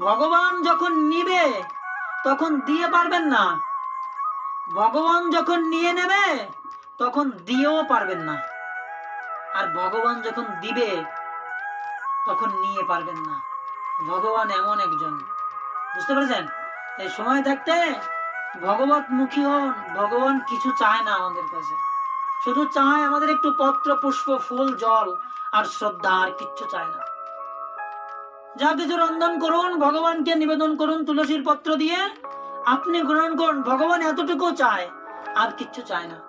ভগবান যখন নিবে, তখন দিয়ে পারবেন না। ভগবান যখন নিয়ে নেবে, তখন দিয়েও পারবেন না। আর ভগবান যখন দিবে, তখন নিয়ে পারবেন না। ভগবান এমন একজন। বুঝতে পেরেছেন? তাই সময় থাকতে ভগবত মুখী হন, ভগবান কিছু চায় না আমাদের কাছে। শুধু চায় আমাদের একটু পত্র, পুষ্প, ফুল, জল, আর শ্রদ্ধা, আর কিচ্ছু চায় না। যা কিছু রন্ধন করুন, ভগবানকে নিবেদন করুন, তুলসীর পত্র দিয়ে, আপনি গ্রহণ করুন। ভগবান এতটুকু চায়, আর কিচ্ছু চায় না।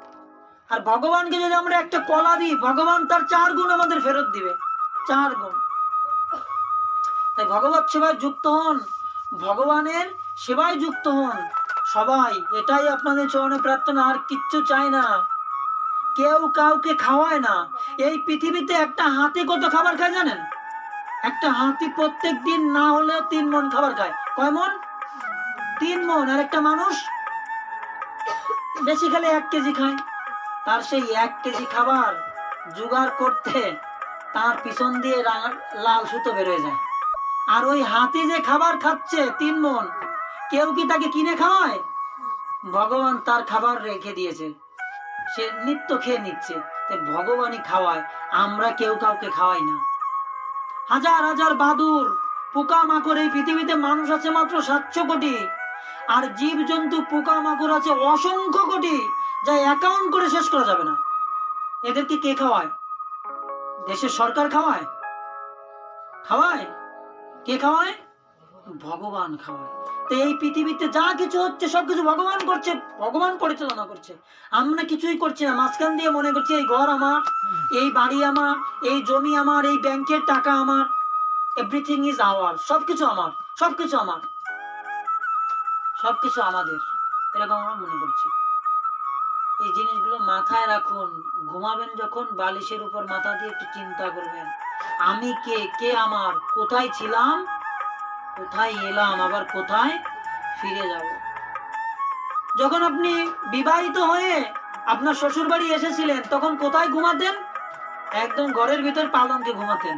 আর ভগবানকে যদি আমরা একটা কলা দিই, ভগবান তার চার গুণ আমাদের ফেরত দিবে। চার গুণ। তাই ভগবত সেবায় যুক্ত হন, ভগবানের সেবায় যুক্ত হন। সবাই, এটাই আপনাদের চরণে প্রার্থনা, আর কিচ্ছু চাই না। কেউ কাউকে খাওয়ায় না। এই পৃথিবীতে একটা হাতি কত খাবার খায় জানেন? একটা হাতি প্রত্যেক দিন না হলেও তিন মন খাবার খায়। কয় মন? তিন মন। আর একটা মানুষ বেশি খেলে এক কেজি খায়। তার সেই এক কেজি খাবার জোগাড় করতে তার পিছন দিয়ে লাল সুতো বেরোয় যায়। আর ওই হাতি যে খাবার খাচ্ছে তিন মন, কেউ কি তাকে কিনে খাওয়ায়? ভগবান তার খাবার রেখে দিয়েছে। সে নিত্য খেয়ে নিচ্ছে। ভগবানই খাওয়ায়, আমরা কেউ কাউকে খাওয়াই না। হাজার হাজার বাদুর পোকা মাকড় এই পৃথিবীতে মানুষ আছে মাত্র সাতশো কোটি। আর জীব জন্তু পোকা মাকড় আছে অসংখ্য কোটি, যা অ্যাকাউন্ট করে শেষ করা যাবে না। এদেরকে কে খাওয়ায়? দেশের সরকার খাওয়ায়? খাওয়ায়? কে খাওয়ায়? ভগবান খাওয়ায়। তো এই পৃথিবীতে যা কিছু হচ্ছে সবকিছু ভগবান করছে, ভগবান পরিচালনা করছে। আমরা কিছুই করছি না। মাঝখান দিয়ে মনে করছি, এই ঘর আমার, এই বাড়ি আমার, এই জমি আমার, এই ব্যাংকের টাকা আমার এভরিথিং ইজ আওয়ার সবকিছু আমার সবকিছু আমার, সবকিছু আমাদের। এরকম আমরা মনে করছি। এই জিনিসগুলো মাথায় রাখুন। ঘুমাবেন যখন, বালিশের উপর মাথা দিয়ে একটু চিন্তা করবেন। আমি কে? কে আমার? কোথায় ছিলাম? কোথায় এলাম, আবার কোথায় ফিরে যাব? যখন আপনি বিবাহিত হয়ে আপনার শ্বশুর বাড়ি এসেছিলেন, তখন কোথায় ঘুমাতেন? একদম ঘরের ভিতর পালঙ্কে ঘুমাতেন।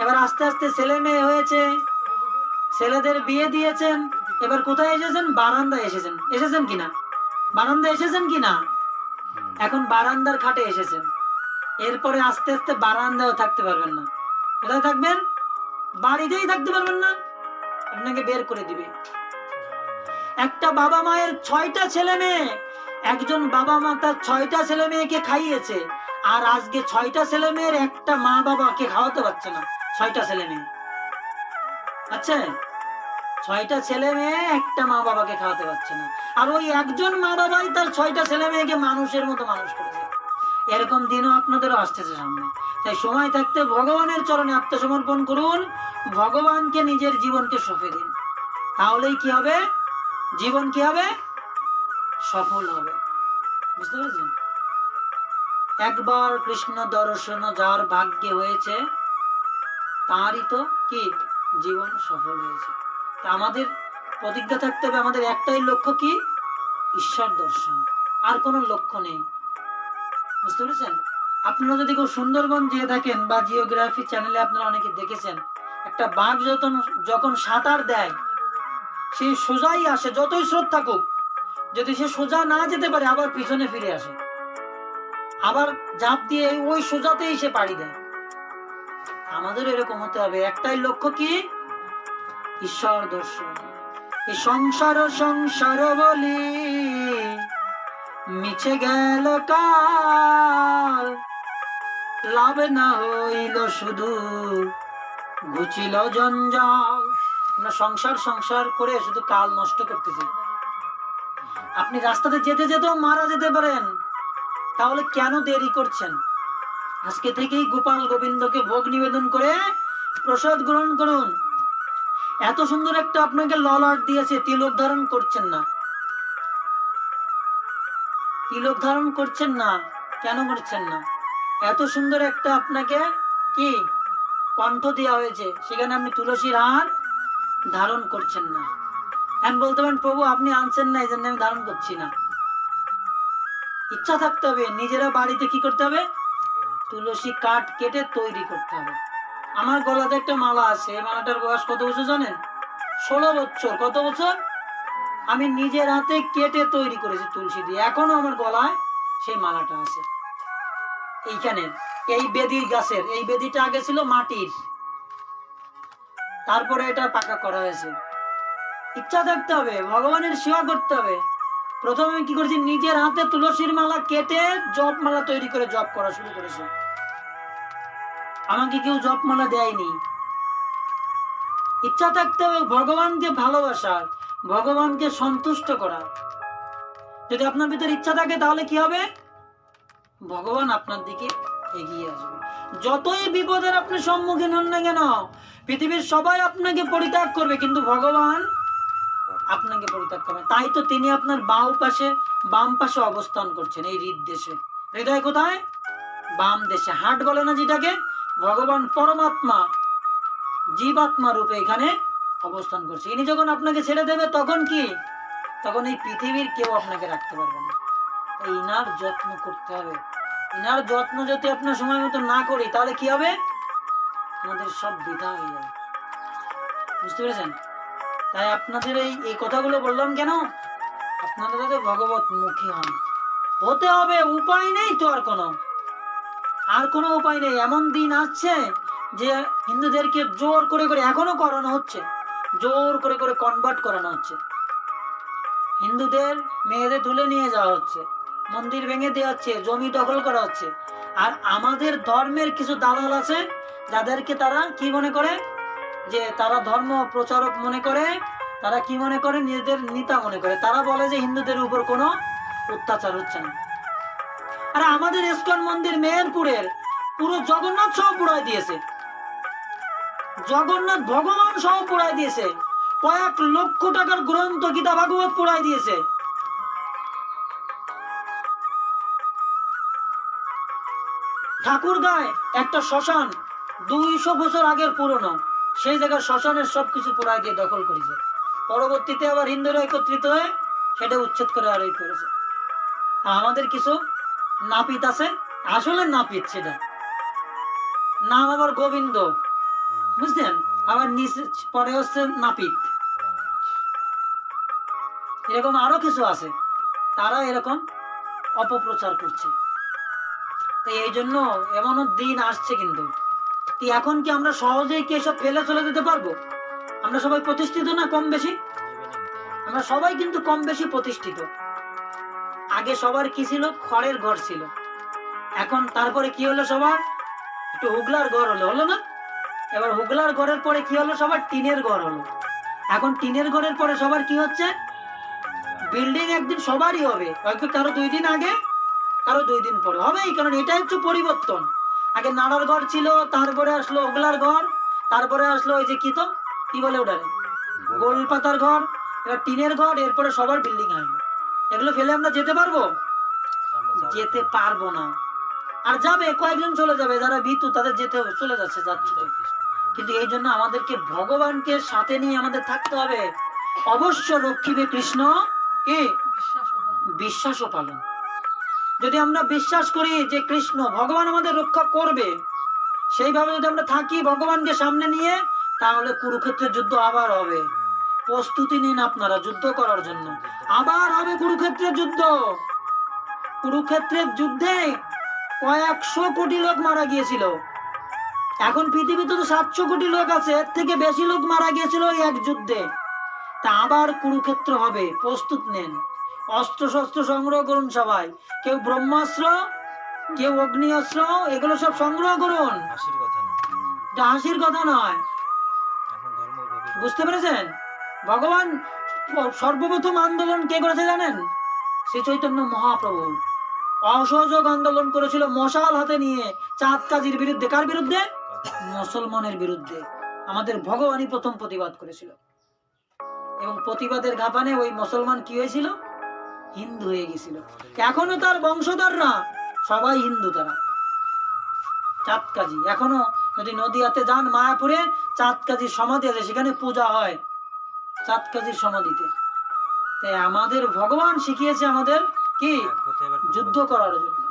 এবার আস্তে আস্তে ছেলে মেয়ে হয়েছে, ছেলেদের বিয়ে দিয়েছেন, এবার কোথায় এসেছেন? বারান্দায় এসেছেন। এসেছেন কিনা? বারান্দায় এসেছেন কিনা? এখন বারান্দার খাটে এসেছেন। এরপরে আস্তে আস্তে বারান্দায় থাকতে পারবেন না। কোথায় থাকবেন? বাড়িতেই থাকতে পারবেন না। আপনাকে বের করে দিবে। একটা বাবা মায়ের ছয়টা ছেলে মেয়ে, একজন বাবা মা তার ছয়টা ছেলে মেয়েকে খাইয়েছে, আর আজকে ছয়টা ছেলে মেয়ের একটা মা বাবাকে খাওয়াতে পারছে না, ছয়টা ছেলে মেয়ে। আচ্ছা ছয়টা ছেলে মেয়ে একটা মা বাবাকে খাওয়াতে পারছে না। আর ওই একজন মা বাবাই তার ছয়টা ছেলে মেয়েকে মানুষের মতো মানুষ করেছে। এরকম দিনও আপনাদেরও আসতেছে সামনে। তাই সময় থাকতে ভগবানের চরণে আত্মসমর্পণ করুন, ভগবানকে নিজের জীবনকে সঁপে দিন। তাহলেই কি হবে? জীবন কি হবে? সফল হবে। বুঝতে পেরেছেন? একবার কৃষ্ণ দর্শন যার ভাগ্যে হয়েছে, তারই তো কি? জীবন সফল হয়েছে। তা আমাদের প্রতিজ্ঞা থাকতে হবে, আমাদের একটাই লক্ষ্য কি? ঈশ্বর দর্শন। আর কোনো লক্ষ্য নেই। বুঝতে পেরেছেন? আপনারা যদি কেউ সুন্দরবন যেয়ে থাকেন বা জিওগ্রাফি চ্যানেলে আপনারা অনেকে দেখেছেন, একটা বাঘ যখন যখন সাঁতার দেয়, সে সোজাই আসে, যতই স্রোত থাকুক, যদি সে সোজা না যেতে পারে, আবার পিছনে ফিরে আসে। আবার ঝাঁপ দিয়ে ওই সোজাতেই সে পাড়ি দেয়। আমাদের এরকম হতে হবে। একটাই লক্ষ্য কি? ঈশ্বর দর্শন। এই সংসার সংসার বলি, মিছে গেল কাল। লাভ না হইল শুধু। ঘুচিল জঞ্জাল। আমরা সংসার সংসার করে শুধু কাল নষ্ট করতেছি। আপনি রাস্তাতে যেতে যেতেও মারা যেতে পারেন। তাহলে কেন দেরি করছেন? আজকে থেকেই গোপাল গোবিন্দকে ভোগ নিবেদন করে প্রসাদ গ্রহণ করুন। এত সুন্দর একটা আপনাকে ললাট দিয়েছে, তিলক ধারণ করছেন না। তিলক ধারণ করছেন না, কেন করছেন না? এত সুন্দর একটা আপনাকে কি কণ্ঠ দেওয়া হয়েছে, সেখানে আপনি তুলসীর হার ধারণ করছেন না। আমি বলতে পারেন, প্রভু, আপনি আনছেন না এই জন্য আমি ধারণ করছি না। ইচ্ছা থাকতে হবে, নিজেরা বাড়িতে কি করতে হবে? তুলসী কাঠ কেটে তৈরি করতে হবে। আমার গলাতে একটা মালা আছে, এই মালাটার বয়স কত বছর জানেন? ষোলো বছর, কত বছর? আমি নিজের হাতে কেটে তৈরি করেছি তুলসী দিয়ে, এখনও আমার গলায় সেই মালাটা আছে। এইখানে, এই বেদির গাছের, এই বেদিটা আগে ছিল মাটির। তারপরে এটা পাকা করা হয়েছে। ইচ্ছা থাকতে হবে, ভগবানের সেবা করতে হবে। প্রথমে কি করেছি, নিজের হাতে তুলসীর মালা কেটে জপ মালা তৈরি করে জপ করা শুরু করেছি। আমাকে কেউ জপ মালা দেয়নি। ইচ্ছা থাকতে হবে ভগবানকে ভালোবাসার ভগবানকে সন্তুষ্ট করা। যদি আপনার ভিতরে ইচ্ছা থাকে তাহলে কি হবে? ভগবান আপনার দিকে এগিয়ে আসবে। যতই বিপদের আপনি সম্মুখীন হন না কেন, পৃথিবীর সবাই আপনাকে পরিত্যাগ করবে, কিন্তু ভগবান আপনাকে পরিত্যাগ করবে। তাই তো তিনি আপনার বাম পাশে বাম পাশে অবস্থান করছেন, এই হৃদ দেশে। হৃদয় কোথায়? বাম দেশে। হাট বলে না যেটাকে? ভগবান পরমাত্মা, জীবাত্মা রূপে এখানে অবস্থান করছে। ইনি যখন আপনাকে ছেড়ে দেবে, তখন কি? তখন এই পৃথিবীর কেউ আপনাকে রাখতে পারবে না। তাই ইনার যত্ন করতে হবে। ইনার যত্ন যদি আপনার সময় মতো না করি, তাহলে কি হবে? আমাদের সব বৃথা হয়ে যাবে। বুঝতে পেরেছেন? তাই আপনাদের এই এই কথাগুলো বললাম কেন? আপনারা যাতে ভগবত মুখী হন। হতে হবে, উপায় নেই তো আর কোনো। আর কোনো উপায় নেই। এমন দিন আসছে যে হিন্দুদেরকে জোর করে করে এখনও করানো হচ্ছে। জোর করে করে কনভার্ট করানো হচ্ছে। হিন্দুদের মেয়েদের তুলে নিয়ে যাওয়া হচ্ছে। মন্দির ভেঙে দেওয়া হচ্ছে, জমি দখল করা হচ্ছে। আর আমাদের ধর্মের কিছু দালাল আছে, যাদেরকে তারা কি মনে করে? যে তারা ধর্ম প্রচারক মনে করে, তারা কি মনে করে? নিজেদের নেতা মনে করে। তারা বলে যে হিন্দুদের উপর কোনো অত্যাচার হচ্ছে না। আর আমাদের ইস্কন মন্দির মেহেরপুরের পুরো জগন্নাথ সহ পুরাই দিয়েছে। জগন্নাথ ভগবান সহ পুরাই দিয়েছে। কয়েক লক্ষ টাকার গ্রন্থ গীতা ভাগবত পুরাই দিয়েছে। ঠাকুরগাঁয় একটা শ্মশান দুইশো বছর আগের পুরনো। সেই জায়গার শ্মশানের সবকিছু পুরাই দিয়ে দখল করেছে। পরবর্তীতে আবার হিন্দুরা একত্রিত হয়ে সেটা উচ্ছেদ করে আর করেছে। আমাদের কিছু নাপিত আছে, আসলে নাপিত সেটা। নাম আবার গোবিন্দ। বুঝলেন? আবার নিচে পরে হচ্ছে নাপিত। এরকম আরও কিছু আছে, তারা এরকম অপপ্রচার করছে। তো এই জন্য এমনও দিন আসছে কিন্তু। তো এখন কি আমরা সহজেই কি এসব ফেলে চলে যেতে পারব? আমরা সবাই প্রতিষ্ঠিত না কম বেশি? আমরা সবাই কিন্তু কম বেশি প্রতিষ্ঠিত। আগে সবার কি ছিল? খড়ের ঘর ছিল। এখন তারপরে কি হলো সবার? একটু হুগলার ঘর হলো হলো না? এবার হুগলার ঘরের পরে কি হলো? সবার টিনের ঘর হলো। এখন টিনের ঘরের পরে সবার কি হচ্ছে? বিল্ডিং একদিন সবারই হবে। হয়তো কারও দুই দিন আগে কারও দুই দিন পরে। হবেই কারণ এটাই হচ্ছে পরিবর্তন। আগে নাড়ার ঘর ছিল তারপরে আসলো ওগলার ঘর তারপরে আসলো ওই যে কি তো? কি বলে ওটারে গোল পাতার ঘর এবার টিনের ঘর এরপরে সবার বিল্ডিং আসবে এগুলো ফেলে আমরা যেতে পারব? যেতে পারব না। আর যাবে কয়েকজন চলে যাবে যারা ভীতু তাদের যেতে হবে চলে যাচ্ছে যাচ্ছে কিন্তু এই জন্য আমাদেরকে ভগবানকে সাথে নিয়ে আমাদের থাকতে হবে। অবশ্য রক্ষিবে কৃষ্ণ কি? বিশ্বাস ও পালন যদি আমরা বিশ্বাস করি যে কৃষ্ণ ভগবান আমাদের রক্ষা করবে, সেইভাবে যদি আমরা থাকি ভগবানকে সামনে নিয়ে, তাহলে কুরুক্ষেত্রের যুদ্ধ আবার হবে। প্রস্তুতি নিন আপনারা যুদ্ধ করার জন্য। আবার হবে কুরুক্ষেত্রের যুদ্ধ। কুরুক্ষেত্রের যুদ্ধে কয়েকশো কোটি লোক মারা গিয়েছিল। এখন পৃথিবীতে তো সাতশো কোটি লোক আছে, এর থেকে বেশি লোক মারা গিয়েছিল এক যুদ্ধে। তা আবার কুরুক্ষেত্র হবে। প্রস্তুত নেন। অস্ত্র শস্ত্র সংগ্রহ করুন সবাই। কেউ ব্রহ্মাস্ত্র কেউ অগ্নি অস্ত্র এগুলো সব সংগ্রহ করুন। হাসির কথা না। এটা হাসির কথা নয়। বুঝতে পেরেছেন? ভগবান সর্বপ্রথম আন্দোলন কে করেছে জানেন? শ্রী চৈতন্য মহাপ্রভু। অসহযোগ আন্দোলন করেছিল মশাল হাতে নিয়ে। চাঁদ কাজীর বিরুদ্ধে। কার বিরুদ্ধে? মুসলমানের বিরুদ্ধে। আমাদের ভগবানই প্রথম প্রতিবাদ করেছিল। এবং প্রতিবাদের ঘাপানে ওই মুসলমান কি হয়েছিল? হিন্দু হয়ে গেছিল। এখনও তার বংশধররা সবাই হিন্দু তারা। চাঁদ কাজী এখনও যদি নদীয়াতে যান মায়াপুরে চাঁদ কাজীর সমাধি আছে, সেখানে পূজা হয়। চাঁদ কাজীর সমাধিতে। তাই আমাদের ভগবান শিখিয়েছে আমাদের কি? যুদ্ধ করার জন্য।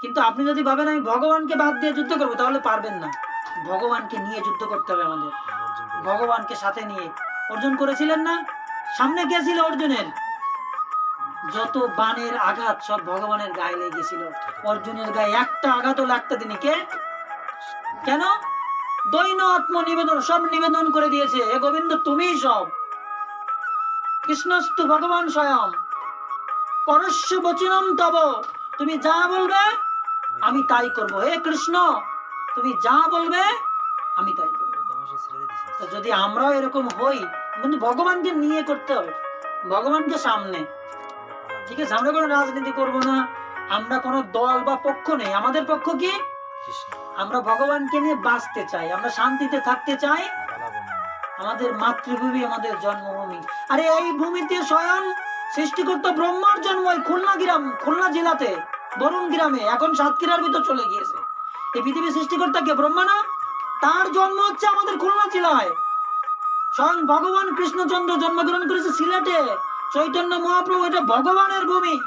কিন্তু আপনি যদি ভাবেন, আমি ভগবানকে বাদ দিয়ে যুদ্ধ করব, তাহলে পারবেন না। ভগবানকে নিয়ে যুদ্ধ করতে হবে আমাদের। ভগবানকে সাথে নিয়ে। অর্জুন করেছিলেন না? সামনে কে ছিল অর্জুনের। যত বানের আঘাত সব ভগবানের গায়ে লেগেছিল। অর্জুনের গায়ে একটা আঘাতও লাগতে দিনি কে? কেন? দৈন আত্ম নিবেদন, সব নিবেদন করে দিয়েছে। হে গোবিন্দ তুমিই সব। কৃষ্ণস্তু ভগবান স্বয়ং। পরস্য বচনম তব। তুমি যা বলবে, আমি তাই করব। হে কৃষ্ণ, তুমি যা বলবে, আমি তাই করব। যদি আমরাও এরকম হই, কিন্তু ভগবানকে নিয়ে করতে হবে। ভগবানকে সামনে। ঠিক আছে আমরা কোনো রাজনীতি করব না। আমরা কোনো দল বা পক্ষ নেই। আমাদের পক্ষ কি? আমরা ভগবানকে নিয়ে বাঁচতে চাই আমরা শান্তিতে থাকতে চাই। আমাদের মাতৃভূমি আমাদের জন্মভূমি। আরে এই ভূমিতে স্বয়ং সৃষ্টিকর্তা ব্রহ্মার জন্ম এই খুলনা গ্রাম খুলনা জেলাতে বরুণ গ্রামে এখন সাতক্ষীরার ভিতর চলে গিয়েছে। এই পৃথিবীর সৃষ্টিকর্তা কে ব্রহ্মা না? তার জন্ম হচ্ছে আমাদের খুলনা জেলায়। স্বয়ং ভগবান কৃষ্ণচন্দ্র জন্মগ্রহণ করেছে সিলেটে। চৈতন্য মহাপ্রভু এটা ভগবানের ভূমি।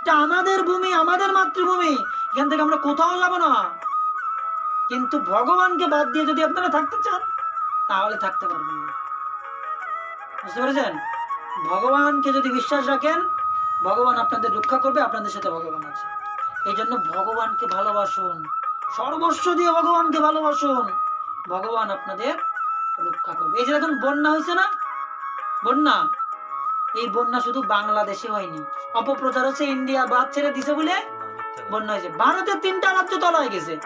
এটা আমাদের ভূমি, আমাদের মাতৃভূমি। এখান থেকে আমরা কোথাও যাব না। কিন্তু ভগবানকে বাদ দিয়ে যদি আপনারা থাকতে চান, তাহলে থাকতে পারবেন না। বুঝতে পেরেছেন? ভগবানকে যদি বিশ্বাস রাখেন, ভগবান আপনাদের রক্ষা করবে, আপনাদের সাথে ভগবান আছে। এই জন্য ভগবানকে ভালোবাসুন। সর্বস্ব দিয়ে ভগবানকে ভালোবাসুন। ভগবান আপনাদের রক্ষা করবে। এই যে এখন বন্যা হয়েছে না? বন্যা? এই বন্যা শুধু বাংলাদেশে হয়নি। অপপ্রচার হচ্ছে ইন্ডিয়া বাদ ছেড়ে দিছে বলে। বন্যা হয়েছে। ভারতের তিনটা রাজ্য তলায় গেছে।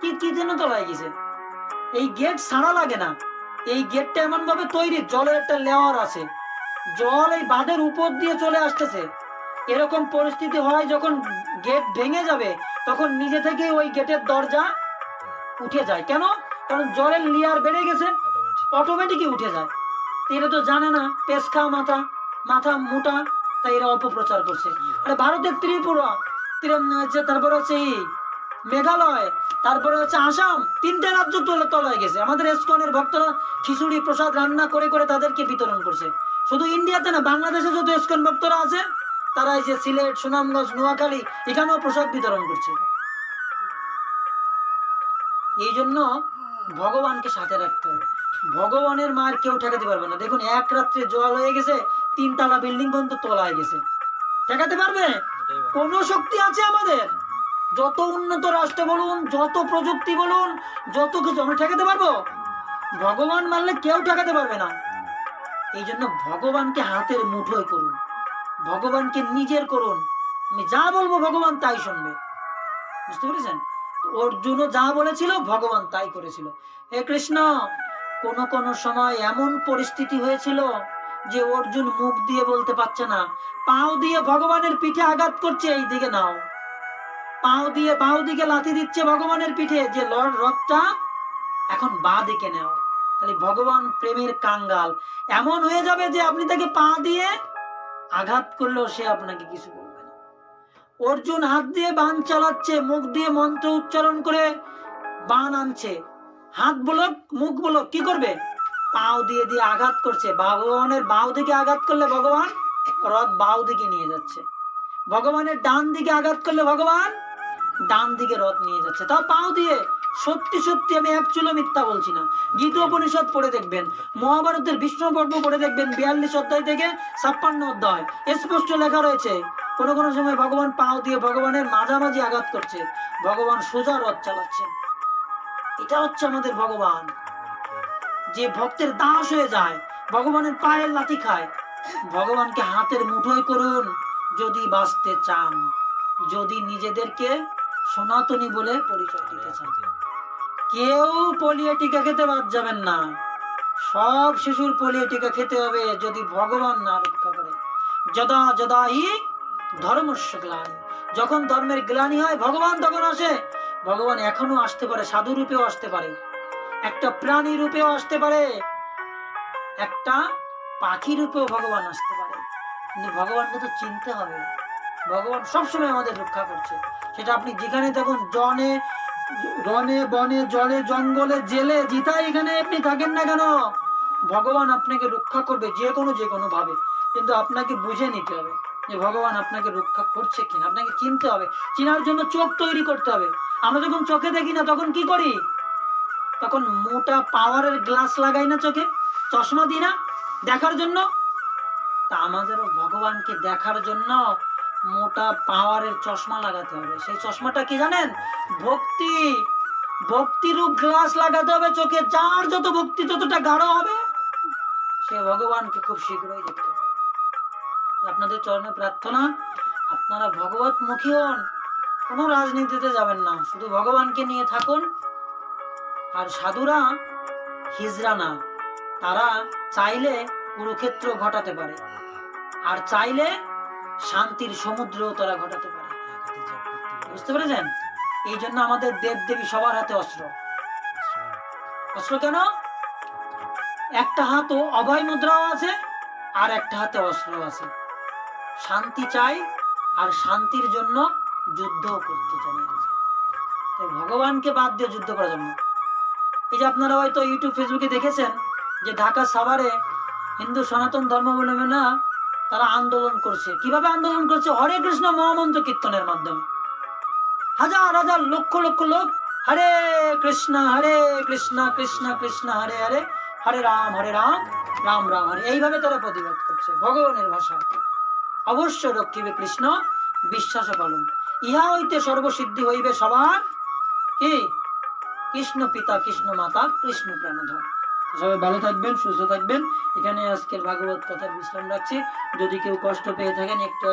কি কি জন্য তলায় গেছে? এই গেট ছাড়া লাগে না। এই গেটটা এমন ভাবে তৈরি জলের একটা লেয়ার আছে। জল এই বাঁধের উপর দিয়ে চলে আসতেছে। এরকম পরিস্থিতি হয় যখন গেট ভেঙে যাবে তখন নিজে থেকে ওই গেটের দরজা উঠে যায়। কেন? কারণ জলের লেয়ার বেড়ে গেছে। অটোমেটিকই উঠে যায়। এরা তো জানে না খাওয়া মাথা মাথা মোটা, তাই এরা অপপ্রচার করছে। আরে ভারতের ত্রিপুরা হচ্ছে তারপরে হচ্ছে এই মেঘালয়, তারপরে হচ্ছে আসাম, তিনটে রাজ্য তোলে তলায় গেছে। আমাদের এসকনের ভক্তরা খিচুড়ি, প্রসাদ রান্না করে করে তাদেরকে বিতরণ করছে। শুধু ইন্ডিয়াতে না, বাংলাদেশে যত এসকন ভক্তরা আছে, তারা এই যে সিলেট, সুনামগঞ্জ, নোয়াখালী, এখানেও প্রসাদ বিতরণ করছে। এই জন্য ভগবানকে সাথে রাখতে হবে। ভগবানের মার কেউ ঠেকাতে পারবে না। দেখুন, এক রাত্রে জল হয়ে গেছে, তিনতলা বিল্ডিং পর্যন্ত তলায় গেছে। ঠেকাতে পারবে। কোন শক্তি আছে আমাদের? যত উন্নত রাষ্ট্র বলুন, যত প্রযুক্তি বলুন, যত কিছু, আমরা ঠেকাতে পারব? ভগবান মানলে কেউ ঠেকাতে পারবে না। এই জন্য ভগবানকে হাতের মুঠোয় করুন। ভগবানকে নিজের করুন। আমি যা বলব ভগবান তাই শুনবে। বুঝতে পেরেছেন? অর্জুনও যা বলেছিল, ভগবান তাই করেছিল। হে কৃষ্ণ, কোন কোন সময় এমন পরিস্থিতি হয়েছিল যে অর্জুন মুখ দিয়ে বলতে পারছে না, পাও দিয়ে ভগবানের পিঠে আঘাত করছে, এই দিকে নাও। পাও দিয়ে বাও দিকে লাথি দিচ্ছে ভগবানের পিঠে, যে লড় রথটা এখন বা দিকে নাও। তাহলে ভগবান প্রেমের কাঙ্গাল। এমন হয়ে যাবে যে আপনি তাকে পা দিয়ে আঘাত করলেও সে আপনাকে কিছু অর্জুন হাত দিয়ে বান চালাচ্ছে, মুখ দিয়ে মন্ত্র উচ্চারণ করে বান আনছে। হাত বলক মুখ বলক কি করবে? পাও দিয়ে দিয়ে আঘাত করছে। ভগবানের বাউ দিকে আঘাত করলে ভগবান রথ বাউ দিকে নিয়ে যাচ্ছে। ভগবানের ডান দিকে আঘাত করলে ভগবান ডান দিকে রথ নিয়ে যাচ্ছে। তাও পাও দিয়ে সত্যি সত্যি আমি এক চুলো মিথ্যা বলছি না। গীত উপনিষদ পড়ে দেখবেন, মহাভারতের বিষ্ণু পর্ব পড়ে দেখবেন, বিয়াল্লিশ অধ্যায় থেকে ছাপ্পান্ন অধ্যায়। স্পষ্ট লেখা রয়েছে কোনো কোনো সময় ভগবান পাও দিয়ে ভগবানের মাঝামাঝি আঘাত করছে। ভগবান সোজা রথ চালাচ্ছে। এটা হচ্ছে আমাদের ভগবান। যে ভক্তের দাস হয়ে যায় ভগবানের পায়ের লাথি খায় ভগবানকে হাতের মুঠোয় করুন যদি বাঁচতে চান যদি নিজেদেরকে সনাতনী বলে পরিচয় দিতে চান। কেউ পোলিও টিকা খেতে বাদ যাবেন না। সব শিশুর পোলিও টিকা খেতে হবে যদি ভগবান না রক্ষা করে। যদা যদা হি ধর্মস্য গ্লানি যখন ধর্মের গ্লানি হয়, ভগবান তখন আসে। ভগবান এখনও আসতে পারে, সাধু রূপেও আসতে পারে। একটা প্রাণী রূপেও আসতে পারে, একটা পাখি রূপেও ভগবান আসতে পারে। কিন্তু ভগবানকে তো চিনতে হবে। ভগবান সবসময় আমাদের রক্ষা করছে। সেটা আপনি যেখানে থাকুন, জনে, রনে, বনে, জলে, জঙ্গলে, জেলে জিতাই এখানে আপনি থাকেন না কেন, ভগবান আপনাকে রক্ষা করবে, যে কোনো যে কোনো ভাবে। কিন্তু আপনাকে বুঝে নিতে হবে। যে ভগবান আপনাকে রক্ষা করছে কিনা, আপনাকে চিনতে হবে, চিনার জন্য চোখ তৈরি করতে হবে। আমরা যখন চোখে দেখি না, তখন কি করি? তখন মোটা পাওয়ারের গ্লাস লাগাই না চোখে, চশমা দিই না, দেখার জন্য। তা আমাদেরও ভগবানকে দেখার জন্য মোটা পাওয়ারের চশমা লাগাতে হবে। সেই চশমাটা কি জানেন? ভক্তি ভক্তি রূপ গ্লাস লাগাতে হবে চোখে, যার যত ভক্তি, যতটা গাঢ় হবে, সে ভগবানকে খুব শীঘ্রই দেখতে আপনাদের চরণে প্রার্থনা। আপনারা ভগবত মুখী হন, কোনো রাজনীতিতে যাবেন না। শুধু ভগবানকে নিয়ে থাকুন। আর সাধুরা হিজরা না, তারা চাইলে কুরুক্ষেত্র ঘটাতে পারে। আর চাইলে শান্তির সমুদ্র তারা ঘটাতে পারে। বুঝতে পেরেছেন? এই জন্য আমাদের দেব দেবী সবার হাতে অস্ত্র। অস্ত্র কেন? একটা হাত ও অভয় মুদ্রাও আছে, আর একটা হাতে অস্ত্র আছে। শান্তি চাই আর শান্তির জন্য যুদ্ধ করতে জানে ভগবানকে বাদ দিয়ে যুদ্ধ করা যাবে না এই যে আপনারা হয়তো ইউটিউব, ফেসবুকে দেখেছেন যে ঢাকা সাভারে হিন্দু সনাতন ধর্মাবলম্বীরা তারা আন্দোলন করছে। কীভাবে আন্দোলন করছে? হরে কৃষ্ণ মহামন্ত্র কীর্তনের মাধ্যমে। হাজার হাজার, লক্ষ লক্ষ লোক হরে কৃষ্ণ হরে কৃষ্ণ কৃষ্ণ কৃষ্ণ, হরে হরে হরে রাম হরে রাম রাম রাম, হরে। এইভাবে তারা প্রতিবাদ করছে ভগবানের ভাষায়। অবশ্য রক্ষিবে কৃষ্ণ বিশ্বাস পালন। ইহা হইতে সর্বসিদ্ধি হইবে সবার। কি? কৃষ্ণ পিতা, কৃষ্ণ মাতা, কৃষ্ণ প্রাণধর। সবাই ভালো থাকবেন, সুস্থ থাকবেন। এখানে আজকের ভাগবত কথার বিশ্রাম রাখছি। যদি কেউ কষ্ট পেয়ে থাকেন, একটু